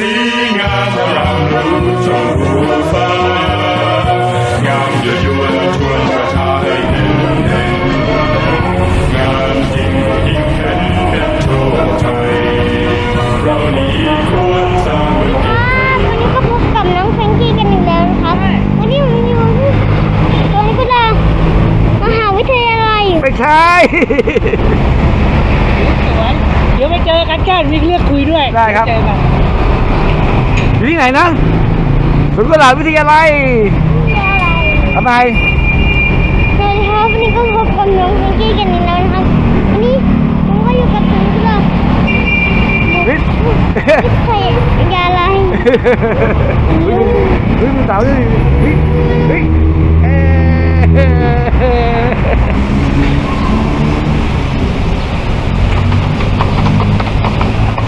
สีงามยามรู้ชมพูฟ้างามยวยวนชวนประชาให้เห็นเห็นงามจริงยิ่งเห็นเป็นโชคใจเรานี้ควรสร้างเมือง วันนี้ก็พบกับน้องแฟรงกี้กันอีกแล้วนะครับ วันนี้ผมอยู่ที่ตรงกุลามหาวิทยาลัยไม่ใช่สวยเดี๋ยวไปเจอกันแก้มีเรื่องคุยด้วยได้ครับ เจอกัน อยู่ที่ไหนนะสวนกุหลาบวิทยาลัยวิทยาลัยทำไมสวัสดีครับวันนี้ก็พบกับน้องแฟรงกี้กันอีกแล้วนะครับวันนี้ผมก็อยู่กับสวนกุหลาบวิทย์วิทยาลัยเฮ้ยเฮ้ยมีเต๋าด้วยเฮ้ยเฮ้ยเอ๊ะ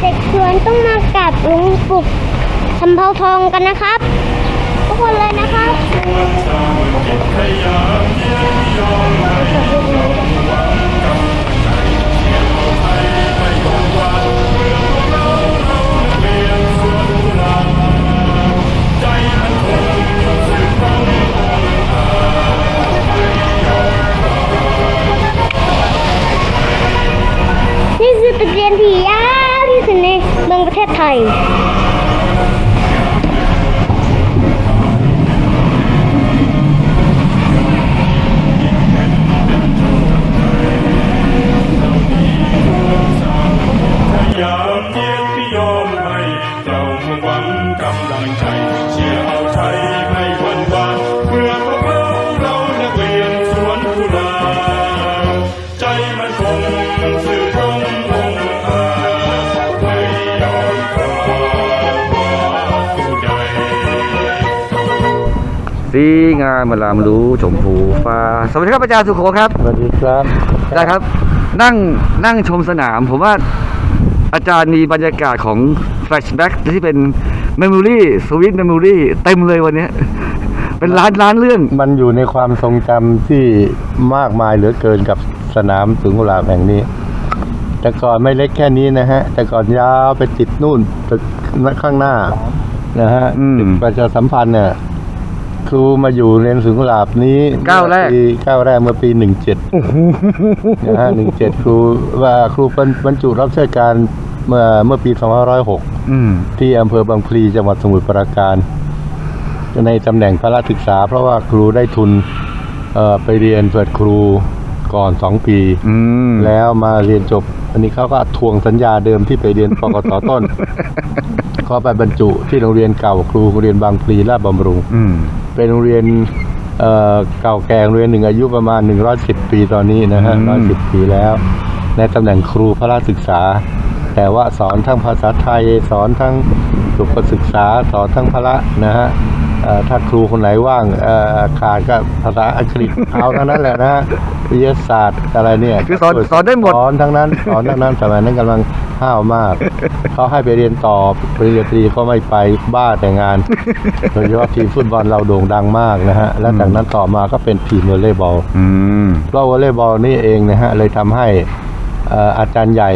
เด็กสวนต้องมากับลุงปลุกสำเภาทองกันนะครับ ทุกคนเลยนะครับ มมาลามรู้ชมพูฟ้า สวัสดีครับอาจารย์สุโขครับสวัสดีครับอาจารย์ครับ นั่งนั่งชมสนาม ผมว่าอาจารย์มีบรรยากาศของแฟลชแบ็กที่เป็นเมมโมรี่สวิตเมมโมรี่เต็มเลยวันเนี้ยเป็นล้านล้านเรื่อง มันอยู่ในความทรงจำที่มากมายเหลือเกินกับสนามสุงกุหลาบแห่งนี้ แต่ก่อนไม่เล็กแค่นี้นะฮะ แต่ก่อนยาวไปติดนู่นตึกข้างหน้านะฮะอืมตึกประชาสัมพันธ์เนี่ย ครูมาอยู่เรียนสุงกุหลาบนี้ก้าวแรกปีก้าวแรกเมื่อปีหนึ่งเจ็ดนะฮะหนึ่งเจ็ดครูว่าครูบรรจุรับราชการเมื่อเมื่อปีสองพันร้อยหกอืม ที่อำเภอบางพลีจังหวัดสมุทรปราการ ในตำแหน่งพระศึกษา เพราะว่าครูได้ทุนเอ่อไปเรียนเปิดครูก่อนสองปี อืม แล้วมาเรียนจบ อันนี้เขาก็ทวงสัญญาเดิมที่ไปเรียน ปกตต้น ก็ไปบรรจุที่โรงเรียนเก่าครูโรงเรียนบางพลีราชบำรุง อืม เป็นโรงเรียนเอ่อเก่าแก่โรงเรียนหนึ่งอายุประมาณ 110 ปีตอนนี้นะฮะอืม 110 ปีแล้ว ในตำแหน่งครูพระศึกษา แต่ว่าสอนทั้งภาษาไทย สอนทั้งสุขศึกษา สอนทั้งพละนะฮะเอ่อถ้าครูคนไหนว่างเอ่อขาดก็ภาษาอังกฤษเอาทั้งนั้นแหละนะฮะวิทยาศาสตร์อะไรเนี่ยคือสอนสอนได้หมด สอนทั้งนั้นสอนทั้งนั้นสมัยนั้นกำลังห้าวมาก เขาให้ไปเรียนต่อปริญญาตรีก็ไม่ไปบ้าแต่งานโดยเฉพาะทีมฟุตบอลเราโด่งดังมากนะฮะและจากนั้นต่อมาก็เป็นทีมวอลเลย์บอล อืม เพราะวอลเลย์บอลนี่เองนะฮะเลยทำให้เอ่ออาจารย์ใหญ่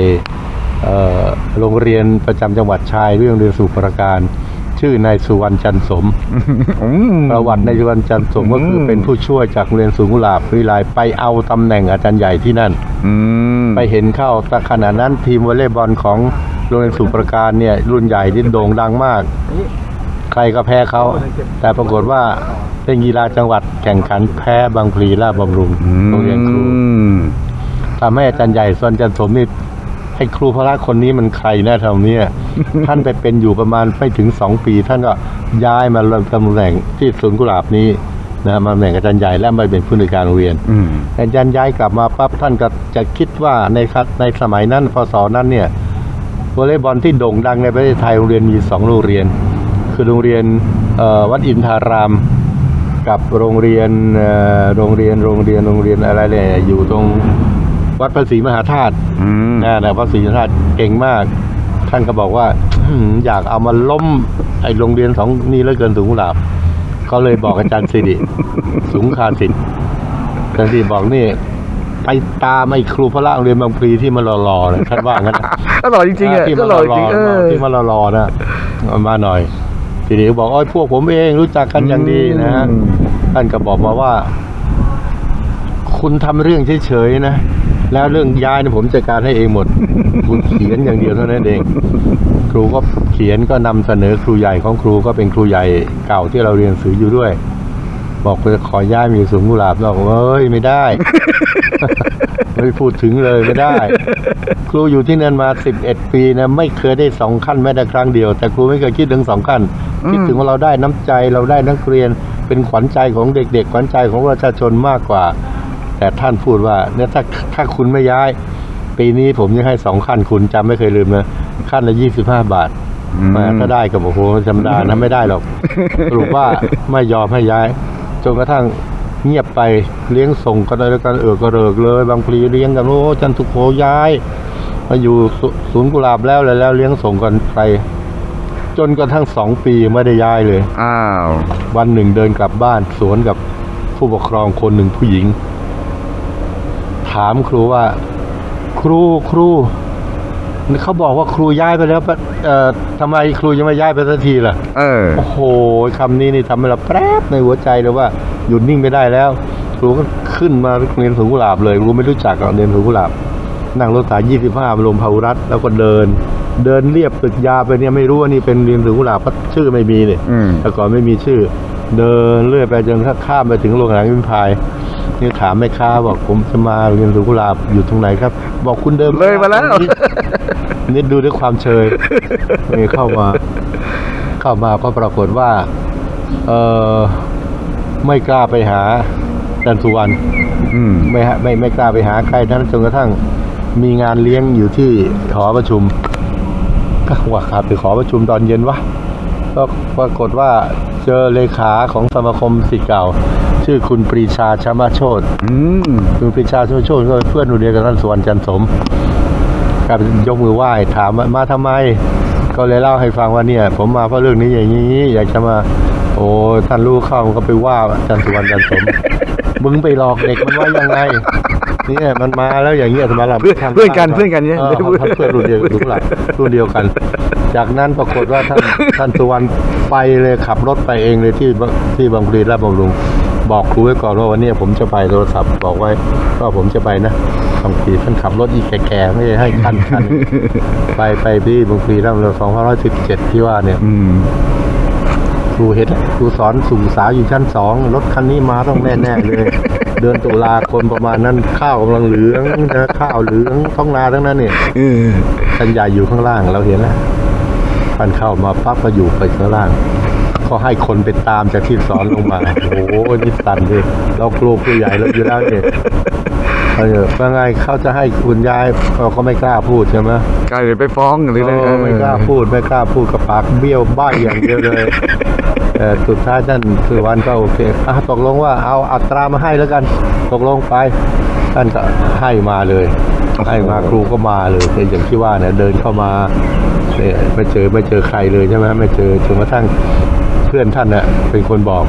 เอ่อโรงเรียนประจำจังหวัดชายเรื่องเรียนสู่ประการ ชื่อนายสุวรรณจันทร์สมอืมประวัตินายสุวรรณจันทร์สมก็คือเป็นผู้ช่วยจากโรงเรียนสูงกุหลาบวิไลไปเอาตำแหน่งอาจารย์ใหญ่ที่นั่นอืมไปเห็นเข้าแต่ขณะนั้นทีมวอลเลย์บอลของโรงเรียนสุประการเนี่ยรุ่นใหญ่ที่โด่งดังมาก ใครก็แพ้เขา แต่ปรากฏว่าเป็นกีฬาจังหวัดแข่งขันแพ้บางพลีราชบำรุงโรงเรียนครูอืมทำให้อาจารย์ใหญ่ส่วนจันทร์สมนี่ ให้ครูพระคนนี้มันใครแน่ทำเนี่ย ท่านไปเป็นอยู่ประมาณไม่ถึงสองปี ท่านก็ย้ายมาลงตำแหน่งที่ศูนย์กุหลาบนี้นะมาตำแหน่งอาจารย์ใหญ่และมาเป็นผู้ในวยการโรงเรียนอืมอาจารย์ย้ายกลับมาปั๊บท่านก็จะคิดว่าในครับในสมัยนั้นพศนั้นเนี่ยวอลเลย์บอลที่โด่งดังในประเทศไทยโรงเรียนมีสองโรงเรียน คือโรงเรียนเอ่อวัดอินทารามกับโรงเรียนเอ่อโรงเรียนโรงเรียนโรงเรียนอะไรเนี่ยอยู่ตรง วัดพระศรีมหาธาตุอืมนะนะพระศรีมหาธาตุเก่งมาก ท่านก็บอกว่า อื้อหืออยากเอามาล้มไอ้โรงเรียนสองนี่เหลือเกินสูงกุหลาบเขาเลยบอกอาจารย์สิริ สูงคาสิทธิ์อาจารย์สิริบอกนี่ ไปตามไอ้ครูพระโรงเรียนบางพลีที่มันหล่อๆนะท่านว่างั้นนะ ก็หล่อจริงๆอะที่ก็มันหล่อหจริงๆเอล่ออๆที่มันหล่อๆนะเอามาหน่อยทีนี้ก็บอกโอ้ยพวกผมเองรู้จักกันอย่างดีนะฮะอืม ท่านก็บอกมาว่า คุณทำเรื่องเฉยๆนะ แล้วเรื่องย้ายเนี่ยผมจัดการให้เองหมด คุณเขียนอย่างเดียวเท่านั้นเอง ครูก็เขียนก็นำเสนอครูใหญ่ของครูก็เป็นครูใหญ่เก่าที่เราเรียนหนังสืออยู่ด้วย บอกว่าจะขอย้ายมาอยู่สวนกุหลาบเราบอกว่าเอ้ยไม่ได้ ไม่พูดถึงเลยไม่ได้ ครูอยู่ที่นั่นมา11ปีนะไม่เคยได้สองขั้นแม้แต่ครั้งเดียว แต่ครูไม่เคยคิดถึงสองขั้นอืมคิดถึงว่าเราได้น้ำใจเราได้นักเรียนเป็นขวัญใจของเด็กๆ ขวัญใจของประชาชนมากกว่า แต่ท่านพูดว่าเนี่ยถ้าถ้าคุณไม่ย้าย ปีนี้ผมจะให้สองขั้นคุณจำไม่เคยลืมนะขั้นละยี่สิบห้าบาทอืมแหมาถ้าได้กับโอ้โหธรรมดานะไม่ได้หรอกสรุปว่าไม่ยอมให้ย้ายจนกระทั่งเงียบไปเลี้ยงส่งกันเลยแล้วกันเออกระเริกเลย บางพลีเลี้ยงกันโอ้จันทุกโขย้าย มาอยู่ศศูนย์กุหลาบแล้วแล้วแล้วเลี้ยงส่งกันไปจนกระทั่งสองปีไม่ได้ย้ายเลย อ้าว วันหนึ่งเดินกลับบ้านสวนกับผู้ปกครองคนหนึ่งผู้หญิง ถามครูว่า ครูครูเขาบอกว่าครูย้ายไปแล้วปะเอ่อทำไมครูยังไม่ย้ายไปสักทีล่ะเออโอ้โหคำนี้นี่ทำให้เราแป๊บในหัวใจเลยว่าหยุดนิ่งไม่ได้แล้ว ครูก็ขึ้นมาเรียนสวนกุหลาบเลยครูไม่รู้จักหรอกเรียนสวนกุหลาบนั่งรถสาย 25มาลงพาหุรัตน์แล้วก็เดิน เดินเรียบตึกยาไปเนี่ยไม่รู้ว่านี่เป็นเรียนสวนกุหลาบเพราะชื่อไม่มีเนี่ยอืมแต่ก่อนไม่มีชื่อ เดินเรื่อยไปจนข้ามไปถึงโรงหนังวิมพาย นี่ถามแม่ค้าบอกผมจะมาเรียนสวนกุหลาบอยู่ตรงไหนครับ บอกคุณเดินเลยมาแล้วนี่ดูด้วยความเชยนี่เข้ามา เข้ามาก็ปรากฏว่า เออไม่กล้าไปหาจันทร์สุวรรณอืมไม่ฮะไม่ไม่กล้าไปหาใครนั้นจนกระทั่งมีงานเลี้ยงอยู่ที่หอประชุมก็ว่าขับไปขอประชุมตอนเย็นวะก็ปรากฏว่าเจอเลขาของสมาคมศิษย์เก่า ชื่อคุณปรีชาชมาโชตอืมคุณปรีชาชมาโชตก็เป็นเพื่อนรุ่นเดียวกับท่านสุวรรณจันทร์สมกลายเป็นยกมือไหว้ถามว่ามาทำไม ก็เลยเล่าให้ฟังว่าเนี่ย ผมมาเพราะเรื่องนี้อย่างนี้อยากจะมา โอ้ท่านรู้เข้ามันก็ไปว่าอาจันทร์สุวรรณจันทร์สมมึงไปหลอกเด็กมันว่ายังไงเนี่ยมันมาแล้วอย่างเงี้ยสมาลับเพื่อนเพื่อนกันเพื่อนกันเนี่ยเออเขาเพื่อนรุ่นเดียวรุ่นหลังรุ่นเดียวกัน จากนั้นปรากฏว่าท่านท่านสุวรรณไปเลยขับรถไปเองเลยที่ที่บางพลีราชบำรุง บอกครูไว้ก่อนว่าวันนี้ผมจะไปโทรศัพท์บอกไว้ว่าผมจะไปนะบางพลีท่านขับรถอีกแก่ๆไม่ได้ให้ขั้นขั้นไปไปที่บางพลีราชบำรุงสองพันร้อยสิบเจ็ดที่ว่าเนี่ยอืมครูเห็นครูสอนสุขสาวอยู่ชั้นสองรถคันนี้มาต้องแน่ๆเลย เดือนตุลาคนประมาณนั้นข้าวกำลังเหลืองนะข้าวเหลืองท้องนาทั้งนั้นเนี่ยเออท่านใหญ่อยู่ข้างล่างเราเห็นแล้วท่านเข้ามาปั๊บก็อยู่ไปข้างล่าง ก็ให้คนไปตามจากที่สอนลงมา โอ้โหนี่สั่นเลยเรากลัวครูใหญ่เราอยู่แล้วเนี่ยเออว่าไงเขาจะให้คุณยายเขาก็ไม่กล้าพูดใช่ไหมกลายเป็นไปฟ้องหรืออะไรเออไม่กล้าพูดไม่กล้าพูดกับปากเบี้ยวบ้าอย่างเดียวเลยแต่สุดท้ายท่านสุวรรณก็โอเคอะตกลงว่าเอาอัตรามาให้แล้วกัน ตกลงไป ท่านก็ให้มาเลยให้มาครูก็มาเลยเป็นอย่างที่ว่าเนี่ยเดินเข้ามาเนี่ยไม่เจอไม่เจอใครเลยใช่ไหมไม่เจอจนกระทั่งเพื่อนท่านน่ะเป็นคนบอก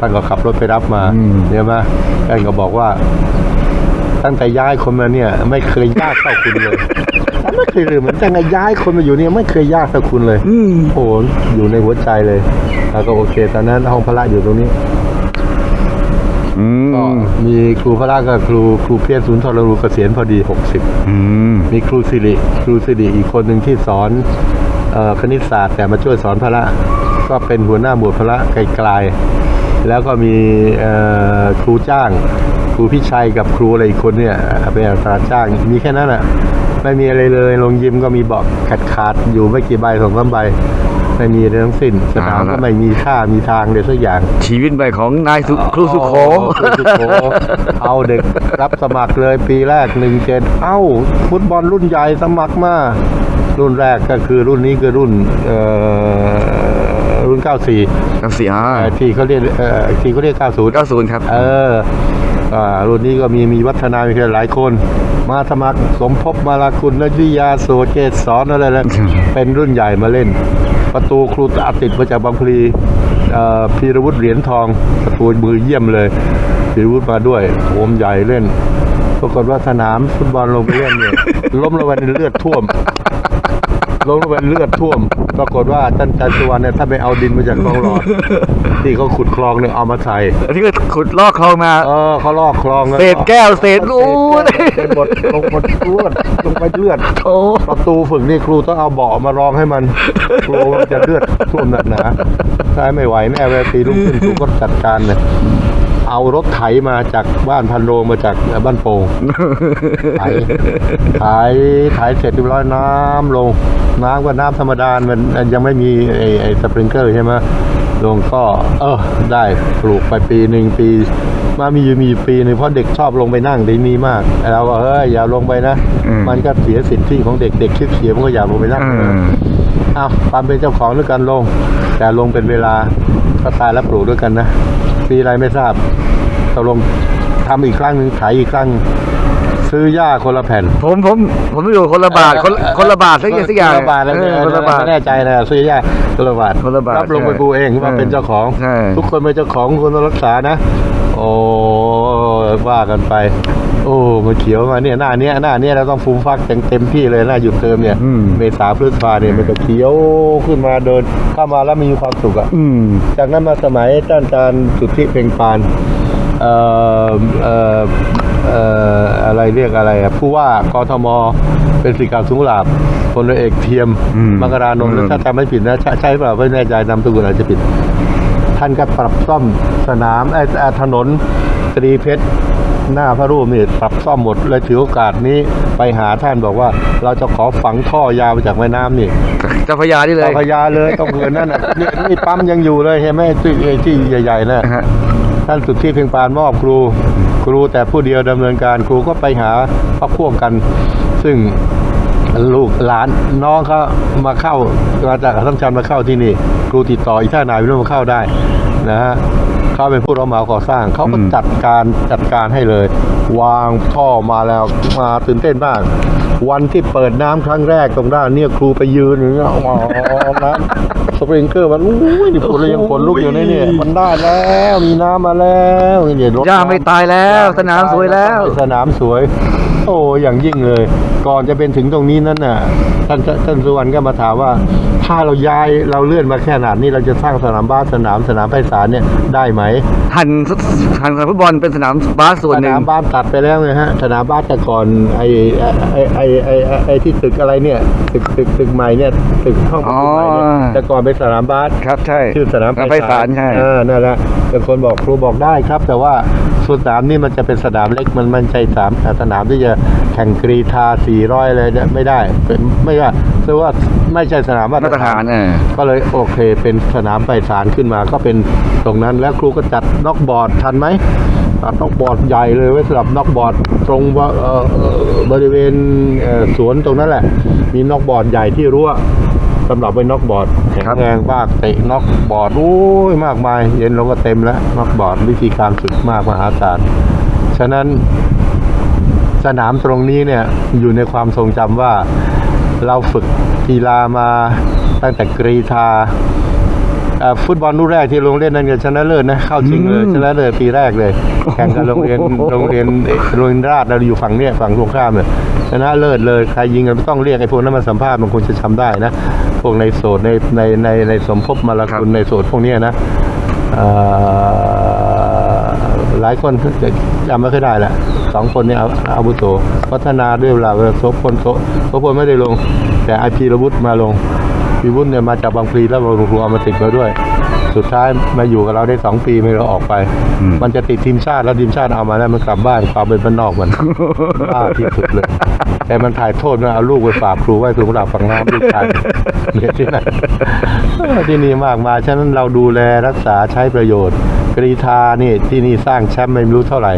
ท่านก็ขับรถไปรับมาเนี่ยมาท่านก็บอกว่า ตั้งแต่ย้ายคนมาเนี่ย ไม่เคยยากเท่าคุณเลยฉันไม่เคยลืมเหมือนตั้งแต่ย้ายคนมาอยู่เนี่ยไม่เคยยากเท่าคุณเลยอืมโอ้โหอยู่ในหัวใจเลย แล้วก็โอเค ตอนนั้นห้องพระอยู่ตรงนี้อืก็มมีครูพระกับครูครูเพียรศูนย์ทรรูเกษียณพอดี 60อืมมีครูสิริ ครูสิริอีกคนหนึ่งที่สอนเออคณิตศาสตร์แต่มาช่วยสอนพละ ก็เป็นหัวหน้าหมวดพละไกลๆแล้วก็มีเอ่อครูจ้าง ครูพิชัยกับครูอะไรอีกคนเนี่ยเป็นอัตราจ้างมีแค่นั้นอะไม่มีอะไรเลยโรงยิมก็มีเบาะขาดขาดๆอยู่ไม่กี่ใบสองสามใบไม่มีอะไรทั้งสิ้นสนามก็ไม่มีค่ามีทางเลยสักอย่าง ชีวิตใหม่ของนายสุครูสุโขครูสุโขเอาเด็กรับสมัครเลยปีแรกหนึ่งเจ็ดเอ้า ฟุตบอลรุ่นใหญ่สมัครมารุ่นแรกก็คือรุ่นนี้คือรุ่นเอ่อ รุ่น94กับสีอาเอ่อที่เขาเรียกเอ่อที่เขาเรียก90เก้าศูนย์ครับ เอออ่ารุ่นนี้ก็มีมีวัฒนามีหลายคน มาสมัครสมภพมาลาคุณนวิยาโสเกตสอนอะไรแล้วเป็นรุ่นใหญ่มาเล่น ประตูครูอาติดมาจากบางพลีเอ่อพีรวุฒิเหรียญทองประตูมือเยี่ยมเลยพีรวุฒิมาด้วยโอมใหญ่เล่นปรากฏว่าสนามฟุตบอลลงไปเล่นเนี่ยล้มลงไปในเลือดท่วม ล้มลงไปในเลือดท่วม ปรากฏว่าท่านจันทร์สุวรรณเนี่ยถ้าไปเอาดินมาจากคลองหลอด ที่เขาขุดคลองเนี่ยเอามาใส่อันนี้ก็ขุดลอกคลองมา เออเขาลอกคลองแล้วเศษแก้วเศษลูกเศษหมดลงหมดเลือดลงไปเลือดโอ้ประตูฝึกนี่ครูต้องเอาเบาะมารองให้มันกลัวมันจะเลือดท่วมหนักหนาใช้ไม่ไหวแน่เวลาตีลุกขึ้นครูก็จัดการเลย เอารถไถมาจากบ้านพันโรงมาจากบ้านโป่งไถไถไถเสร็จเรียบร้อยน้ำลง น้ำก็น้ำธรรมดามันยังไม่มีไอ้ไอ้สปริงเกอร์ใช่ไหมลงก็ เออ ได้ปลูกไปปีหนึ่งปี มามีอยู่มีอยู่ปีหนึ่งเพราะเด็กชอบลงไปนั่งในนี้มากเราก็เฮ้ยอย่าลงไปนะอืมมันก็เสียสิทธิของเด็กเด็กคิดเสียมันก็อยากลงไปนั่งอืมอ้าวความเป็นเจ้าของด้วยกันลง แต่ลงเป็นเวลาก็ตายแล้วปลูกด้วยกันนะ ปีอะไรไม่ทราบตกลงทำอีกครั้งหนึ่งขายอีกครั้ง ซื้อหญ้าคนละแผ่นผมผมผมอยู่คนละบาทคนคนละบาทสักอย่างสักอย่างคนละบาทแล้วเอเนี่ยอคนละบาท ไม่แน่ใจนะซื้อหญ้าคนละบาทคนละบาทรับลงไปใช่ปลูกเองว่าเออเป็นเจ้าของ ใช่ ทุกคนเป็นเจ้าของคนต้องรักษานะ โอ้ว่ากันไป โอ้มันเขียวมาเนี่ยหน้าเนี้ยหน้าเนี้ยเราต้องฟูมฟักเต็มเต็มที่เลยหน้าหยุดเติมเนี่ย อืม เมษาพฤษภาเนี่ยมันก็เขียวขึ้นมาเดินเข้ามาแล้วมีความสุขอะอืม จากนั้นมาสมัยท่านอาจารย์สุทธิเพ่งปานเอ่อเอ่อเอ่ออะไรเรียกอะไรอะผู้ว่ากทมเป็นสิกาสูงหลาบพลเรือเอกเทียมอืมมกรานนท์อืมถ้าจำไม่ผิดนะใช่ใช่เปล่าไม่แน่ใจนามสกุลอาจจะผิด ท่านก็ปรับซ่อมสนามไอ้ไอ้ถนนตรีเพชรหน้าพระรูปนี่ปรับซ่อมหมดเลยถือโอกาสนี้ไปหาท่านบอกว่าเราจะขอฝังท่อยาวมาจากแม่น้ำนี่เจ้าพระยานี่เลยเจ้าพระยาเลยต้องเกินนั่นน่ะนี่นี่ปั๊มยังอยู่เลยเห็นไหมที่ไอ้ที่ใหญ่ๆนะฮะ ท่านสุดที่เพียงปานมอบครู ครูแต่ผู้เดียวดำเนินการครูก็ไปหาพักพวกกัน ซึ่งลูกหลานน้องเขามาเข้ามาจากอัสสัมชัญมาเข้าที่นี่ ครูติดต่ออีกท่านายไม่รู้มาเข้าได้นะฮะเขาเป็นผู้รับเหมาก่อสร้างเขาก็อืมจัดการจัดการให้เลย วางท่อมาแล้วมาตื่นเต้นมาก วันที่เปิดน้ำครั้งแรกตรงด้านเนี่ยครูไปยืนอย่างเงี้ยอ๋อน้ำสปริงเกอร์มันอุ้ยนี่ผลเลยยังขนลุกอยู่ในเนี่ยมันได้แล้วมีน้ำมาแล้วเนี่ยรถย่าไม่ตายแล้ว สนามสวยแล้ว สนามสวย โอ้อย่างยิ่งเลย ก่อนจะเป็นถึงตรงนี้นั่นน่ะท่านท่านสุวรรณก็มาถามว่า ถ้าเราย้ายเราเลื่อนมาแค่ขนาดนี้เราจะสร้างสนามบ้านสนามสนามไพศาลเนี่ยได้ไหมหันหันสนามฟุตบอลเป็นสนามบาสส่วนสหนึ่นางมบ้านตัดไปแล้วไงฮะสนามบ้านแต่ก่อนไอ้ไอ้ไอ้ไอ้ไอ้ไอ้ที่ตึกอะไรเนี่ยตึกตึกตึกใหม่เนี่ยตึกห้องประชุมใหม่เนี่ยอ๋อ แต่ก่อนเป็นสนามบ้านครับ ใช่ชื่อสนามไพศาลใช่เออนั่นแหละเป็นคนบอกครูบอกได้ครับ แต่ว่าสนามนี่มันจะเป็นสนามเล็กมันมันใช่สามสนามที่จะแข่งกรีธาสี่ร้อยอะไรเนี่ยไม่ได้เป็นไม่ว่าคือว่าไม่ใช่สนามมามาตรฐานเออ ก็เลยโอเค เป็นสนามไพศาลขึ้นมาก็เป็นตรงนั้นแล้วครูก็จัดน็อกบอร์ดทันไหม ตัดน็อกบอร์ดใหญ่เลยไว้สำหรับน็อกบอร์ดตรงว่าเอ่อเอ่อบริเวณเอ่อสวนตรงนั้นแหละ มีน็อกบอร์ดใหญ่ที่รั้วสำหรับไว้น็อกบอร์ดแข็งครับแรงมากเตะน็อกบอร์ดโอ้ยมากมาย เย็นลงก็เต็มแล้วน็อกบอร์ดวิธีการฝึกมากมหาศาลฉะนั้นสนามตรงนี้เนี่ยอยู่ในความทรงจำว่าเราฝึกกีฬามาตั้งแต่กรีธาเอ่อ ฟุตบอลลูกแรกที่ลงเล่นนั่นก็ชนะเลิศนะเข้าชิงเลยอืมชนะเลิศปีแรกเลย แข่งกับโรงเรียนโอ้โหโรงเรียนโรงเรียนราชเราอยู่ฝั่งเนี้ยฝั่งตรงข้ามเนี่ยชนะเลิศเลยใครยิงกันไม่ต้องเรียกไอ้พวกนั้นมาสัมภาษณ์มันคงจะจำได้นะพวกในโสดในในในในสมภพมาลาคุณในโสดพวกเนี้ยนะเอ่อหลายคนจำไม่ค่อยได้แหละสองคนเนี้เอาอาวุโสพัฒนาด้วยเวลาโสพลโสโสพลไม่ได้ลง แต่ไอพีระวุฒิมาลง พีวุฒิเนี่ยมาจากบางพลีแล้วบางพลูเอามาติดมาด้วย สุดท้ายมาอยู่กับเราได้สองปีไม่เราออกไป อืม มันจะติดทีมชาติแล้วทีมชาติเอามาแล้วมันกลับบ้านความเป็นบ้านนอกมันบ้าที่สุดเลย แต่มันถ่ายโทษมันเอาลูกไปฝากครูไว้ถึงหลับฝังน้ำลูกชายเนี่ยที่นั่นเออที่นี่มากมายฉะนั้นเราดูแลรักษาใช้ประโยชน์กรีธานี่ที่นี่สร้างแชมป์ไม่รู้เท่าไหร่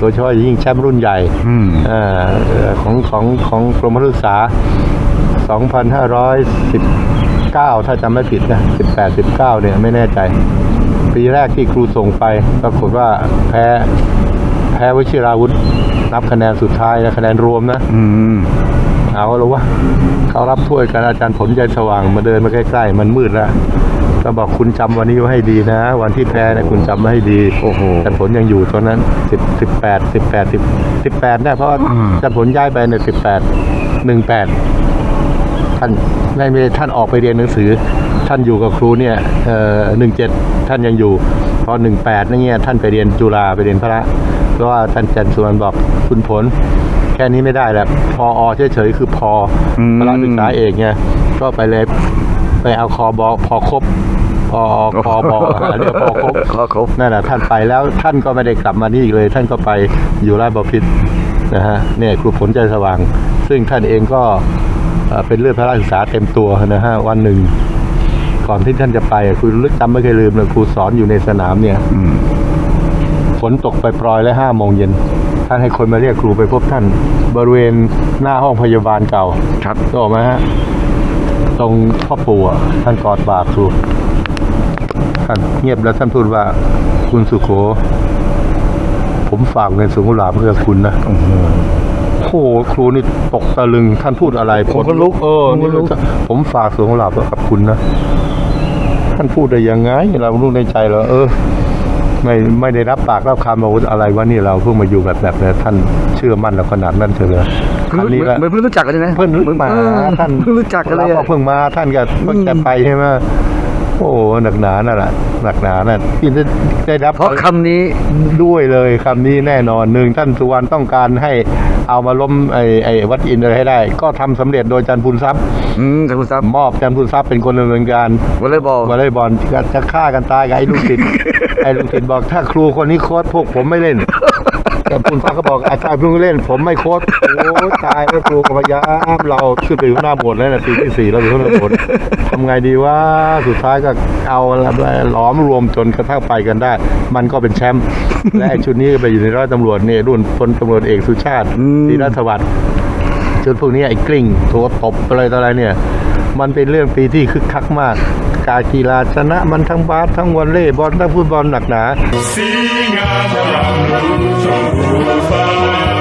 โดยเฉพาะอย่างยิ่งแชมป์รุ่นใหญ่ อืม เอ่อเอ่อของของของกรมศึกษา 2519 ถ้าจำไม่ผิดนะ 18 19 เนี่ยไม่แน่ใจ ปีแรกที่ครูส่งไปปรากฏว่าแพ้แพ้วชิราวุธ นับคะแนนสุดท้ายนะคะแนนรวมนะ อืมเอาแล้ววะเขารับถ้วยกันอาจารย์ผลใจสว่างมาเดินมาใกล้ๆ มันมืดแล้วก็บอกคุณจำวันนี้ไว้ให้ดีนะ วันที่แพ้นะคุณจำไว้ให้ดีโอ้โหแต่ผลยังอยู่ตอนนั้นสิบสิบแปดสิบแปดสิบสิบแปดได้เพราะว่าอืมแต่ผลย้ายไปเนี่ยสิบแปดหนึ่งแปด ท่านไม่ไม่ท่านออกไปเรียนหนังสือ ท่านอยู่กับครูเนี่ยเอ่อหนึ่งเจ็ดท่านยังอยู่พอหนึ่งแปดนั่นเนี่ยท่านไปเรียนจุฬาไปเรียนพระเพราะว่าท่านจันทร์สุวรรณบอกคุณผล แค่นี้ไม่ได้แหละพออเฉยๆคือพออมพระศึกษาเอกเนี่ยก็ไปเลยไปเอาคอบอพอครบพอคอบอเรียกพอครบขอครบนั่นแหะท่านไปแล้วท่านก็ไม่ได้กลับมานี่อีกเลย ท่านก็ไปอยู่ราชบพิตรนะฮะเนี่ยครูผลใจสว่าง ซึ่งท่านเองก็ เอ่อเป็นเลือดพระราชศึกษาเต็มตัวนะฮะวันหนึ่ง ก่อนที่ท่านจะไปอะครูลึกจำไม่เคยลืมเลยครูสอนอยู่ในสนามเนี่ยอืมฝนตกไปปลอยๆและห้าโมงเย็นท่านให้คนมาเรียกครูไปพบท่าน บริเวณหน้าห้องพยาบาลเก่าครับก็ออกมาฮะตรงพ่อปู่อะท่านกอดบาครูท่านเงียบแล้วท่านพูดว่าคุณสุโขผมฝากเงินสูงกุหลาบเพื่อคุณนะ โอ้โหครูนี่ตกตะลึงท่านพูดอะไรผมก็ลุกเออผมก็นี่ลุก ผมฝากสูงกุหลาบไว้กับคุณนะท่านพูดได้ยังไง เรารู้ในใจเราเออ ไม่ไม่ได้รับปากรับคำมาอะไรวะนี่เราเพิ่งมาอยู่แบบแบบเนี่ยท่านเชื่อมั่นเราขนาดนั้นเถอะเลยครั้งนี้ก็เหมือนเพิ่งรู้จักกันเลยนะเพิ่งรู้มาออท่านเพิ่งรู้จักกันเลยราอะเพิ่งมาท่านก็เพิ่งจะไปใช่ไหม โอ้หนักหนานั่นแหละหนักหนานั่นที่ได้ได้รับเพราะคำนี้ด้วยเลยคำนี้แน่นอนหนึ่งท่านสุวรรณต้องการให้เอามาล้มไอ้ไอ้วัดอินทร์ให้ได้ ก็ทำสำเร็จโดยจันทร์พูนทรัพย์อืมแต่คุณทราบมอบจันทร์พูนทรัพย์เป็นคนดำเนินการวอลเลย์บอลวอลเลย์บอลจะจะฆ่ากันตายกับไอ้ลูกศิษย์ไอ้ลูกศิษย์บอกถ้าครูคนนี้โค้ชพวกผมไม่เล่น แต่คุณฟ้าก็บอกอาจารย์เพิ่งเล่น ผมไม่โค้ชโอ้ยตายแล้วครูก็พยายามเราขึ้นไปอยู่หน้าโบสถ์แล้วนะปีที่สี่เราอยู่ข้างหน้าโบสถ์ทำไงดีว่าสุดท้ายก็เอาหลอมรวมจนกระทั่งไปกันได้ มันก็เป็นแชมป์และไอ้ชุดนี้ก็ไปอยู่ในร้อยตำรวจเนี่ยรุ่นพลตำรวจเอกสุชาติอืมธีรสวัสดิ์ชุดพวกนี้ไอ้กลิ้งโถตบอะไรต่ออะไรเนี่ย มันเป็นเรื่องปีที่คึกคักมาก การกีฬาชนะมันทั้งบาสทั้งวอลเลย์บอลทั้งฟุตบอลหนักหนาสีงามรำชมพูฟ้า